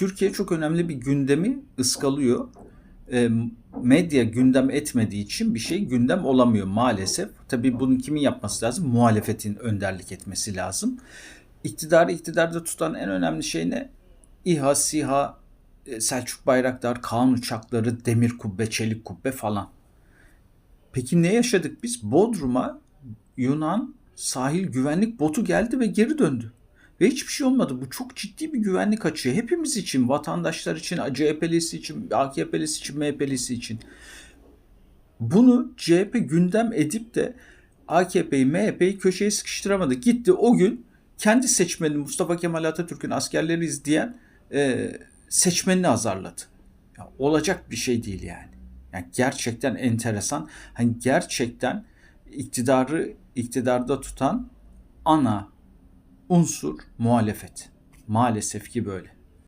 Türkiye çok önemli bir gündemi ıskalıyor. E, medya gündem etmediği için bir şey gündem olamıyor maalesef. Tabii bunu kimin yapması lazım? Muhalefetin önderlik etmesi lazım. İktidarı iktidarda tutan en önemli şey ne? İHA, SİHA, e, Selçuk Bayraktar, Kaan uçakları, demir kubbe, çelik kubbe falan. Peki ne yaşadık biz? Bodrum'a Yunan sahil güvenlik botu geldi ve geri döndü. Ve hiçbir şey olmadı. Bu çok ciddi bir güvenlik açığı. Hepimiz için, vatandaşlar için, CHP'lisi için, AKP'lisi için, MHP'lisi için. Bunu CHP gündem edip de AKP'yi, MHP'yi köşeye sıkıştıramadı. Gitti o gün kendi seçmenini Mustafa Kemal Atatürk'ün askerleri izleyen e, seçmenini azarladı. Ya, olacak bir şey değil yani. Yani gerçekten enteresan. Hani gerçekten iktidarı iktidarda tutan ana unsur muhalefet. Maalesef ki böyle.